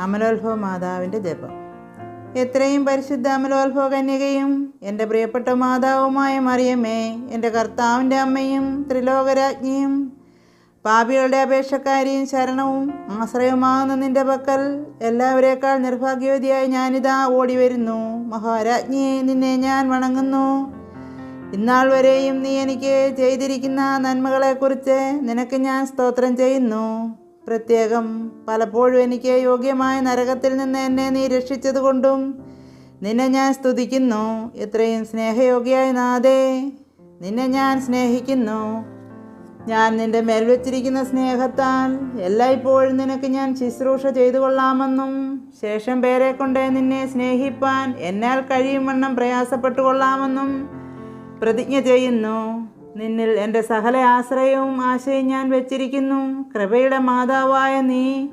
അമലോത്ഭവ മാതാവിന്റെ ജപം. എത്രയും പരിശുദ്ധ അമലോത്ഭവ കന്യകയും എന്റെ പ്രിയപ്പെട്ട മാതാവുമായ മറിയമ്മേ എന്റെ കർത്താവിന്റെ അമ്മയും ത്രിലോകരാജ്ഞിയും പാപികളുടെ അപേക്ഷക്കാരിയും ശരണവും ആശ്രയമാകുന്ന നിന്റെ പക്കൽ എല്ലാവരേക്കാൾ നിർഭാഗ്യവതിയായി ഞാനിതാ ഓടി വരുന്നു മഹാരാജ്ഞിയെ നിന്നെ ഞാൻ വണങ്ങുന്നു. ഇന്നാൾ വരെയും നീ എനിക്ക് ചെയ്തിരിക്കുന്ന നന്മകളെക്കുറിച്ച് നിനക്ക് ഞാൻ സ്തോത്രം ചെയ്യുന്നു. പ്രത്യേകം പലപ്പോഴും എനിക്ക് യോഗ്യമായ നരകത്തിൽ നിന്ന് എന്നെ നീ രക്ഷിച്ചതുകൊണ്ടും നിന്നെ ഞാൻ സ്തുതിക്കുന്നു. എത്രയും സ്നേഹയോഗ്യായ നാഥേ നിന്നെ ഞാൻ സ്നേഹിക്കുന്നു. ഞാൻ നിന്റെ മേൽ വെച്ചിരിക്കുന്ന സ്നേഹത്താൽ എല്ലായ്പ്പോഴും നിനക്ക് ഞാൻ ശുശ്രൂഷ ചെയ്തു കൊള്ളാമെന്നും ശേഷം പേരെ കൊണ്ട് നിന്നെ സ്നേഹിപ്പാൻ എന്നാൽ കഴിയും വണ്ണം പ്രയാസപ്പെട്ടു കൊള്ളാമെന്നും പ്രതിജ്ഞ ചെയ്യുന്നു. നിന്നിൽ എന്റെ സകല ആശ്രയവും ആശയും ഞാൻ വെച്ചിരിക്കുന്നു. കൃപയുടെ മാതാവായ നീ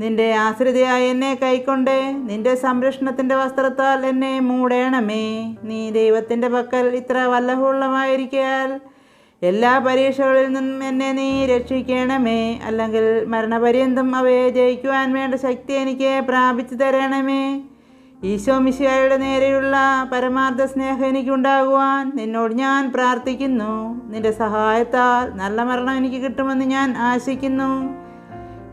നിന്റെ ആശ്രിതയായ എന്നെ കൈക്കൊണ്ട് നിന്റെ സംരക്ഷണത്തിന്റെ വസ്ത്രത്താൽ എന്നെ മൂടേണമേ. നീ ദൈവത്തിന്റെ പക്കൽ ഇത്ര വല്ലഹുള്ളമായിരിക്കാൽ എല്ലാ പരീക്ഷകളിൽ നിന്നും എന്നെ നീ രക്ഷിക്കണമേ. അല്ലെങ്കിൽ മരണപര്യന്തം അവയെ ജയിക്കുവാൻ വേണ്ട ശക്തി എനിക്ക് പ്രാപിച്ചു തരണമേ. ഈശോ മിശിഹായുടെ നേരെയുള്ള പരമാർത്ഥ സ്നേഹം എനിക്കുണ്ടാകുവാൻ നിന്നോട് ഞാൻ പ്രാർത്ഥിക്കുന്നു. നിന്റെ സഹായത്താൽ നല്ല മരണം എനിക്ക് കിട്ടുമെന്ന് ഞാൻ ആശിക്കുന്നു.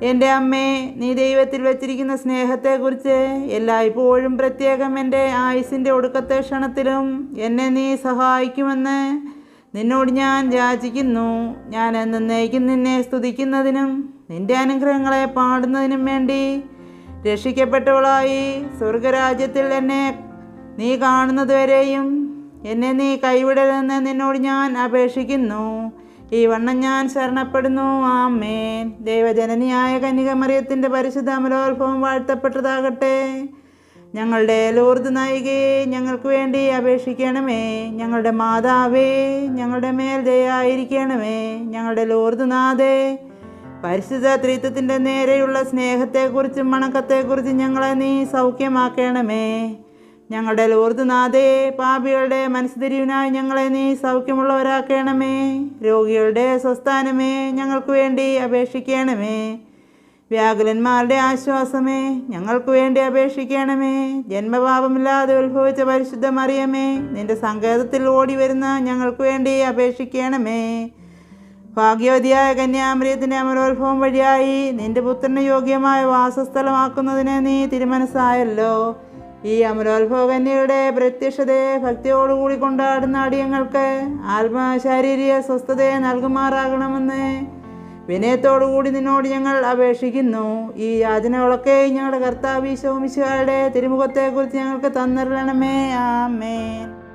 എന്റെ അമ്മേ നീ ദൈവത്തിൽ വച്ചിരിക്കുന്ന സ്നേഹത്തെക്കുറിച്ച് എല്ലായ്പ്പോഴും പ്രത്യേകം എന്റെ ആയുസിന്റെ ഒടുക്കത്തെ ക്ഷണത്തിലും എന്നെ നീ സഹായിക്കുമെന്ന് നിന്നോട് ഞാൻ യാചിക്കുന്നു. ഞാൻ എന്നേക്കും നിന്നെ സ്തുതിക്കുന്നതിനും നിന്റെ അനുഗ്രഹങ്ങളെ പാടുന്നതിനും വേണ്ടി രക്ഷിക്കപ്പെട്ടവളായി സ്വർഗരാജ്യത്തിൽ എന്നെ നീ കാണുന്നതുവരെയും എന്നെ നീ കൈവിടരുതെന്ന് നിന്നോട് ഞാൻ അപേക്ഷിക്കുന്നു. ഈ വണ്ണം ഞാൻ ശരണപ്പെടുന്നു. ആമേൻ. ദൈവജനനിയായ കന്യകമറിയത്തിന്റെ പരിശുദ്ധ അമലോത്ഭവം വാഴ്ത്തപ്പെട്ടതാകട്ടെ. ഞങ്ങളുടെ ലോർദ് നായികയെ ഞങ്ങൾക്ക് വേണ്ടി അപേക്ഷിക്കണമേ. ഞങ്ങളുടെ മാതാവേ ഞങ്ങളുടെ മേൽ ദയായിരിക്കണമേ ഞങ്ങളുടെ ലോർദ് നാഥേ പരിശുദ്ധ ത്രിത്വത്തിന്റെ നേരെയുള്ള സ്നേഹത്തെക്കുറിച്ചും മണക്കത്തെക്കുറിച്ചും ഞങ്ങളെ നീ സൗഖ്യമാക്കണമേ. ഞങ്ങളുടെ ലോർദ് നാഥേ പാപികളുടെ മനസ്സുതിരിവിനായി ഞങ്ങളെ നീ സൗഖ്യമുള്ളവരാക്കണമേ. രോഗികളുടെ സ്വസ്ഥാനമേ ഞങ്ങൾക്ക് വേണ്ടി അപേക്ഷിക്കണമേ. വ്യാകുലന്മാരുടെ ആശ്വാസമേ ഞങ്ങൾക്ക് വേണ്ടി അപേക്ഷിക്കണമേ. ജന്മപാപമില്ലാതെ ഉത്ഭവിച്ച പരിശുദ്ധമറിയമേ നിന്റെ സങ്കേതത്തിൽ ഓടി വരുന്ന ഞങ്ങൾക്ക് വേണ്ടി അപേക്ഷിക്കണമേ. ഭാഗ്യവതിയായ കന്യാമൃതത്തിന്റെ അമരോത്ഭവം വഴിയായി നിന്റെ പുത്രന് യോഗ്യമായ വാസസ്ഥലമാക്കുന്നതിന് നീ തിരുമനസ്സായല്ലോ. ഈ അമരോത്ഭവ കന്യയുടെ പ്രത്യക്ഷതയെ ഭക്തിയോടുകൂടി കൊണ്ടാടുന്ന അടിയങ്ങൾക്ക് ആത്മാ ശാരീരിക സ്വസ്ഥതയെ നൽകുമാറാകണമെന്ന് വിനയത്തോടുകൂടി നിന്നോട് ഞങ്ങൾ അപേക്ഷിക്കുന്നു. ഈ യാചനകളൊക്കെ ഞങ്ങളുടെ കർത്താവ് ശോമിശുകാരുടെ തിരുമുഖത്തെക്കുറിച്ച് ഞങ്ങൾക്ക് തന്നിരണമേ. ആമേൻ.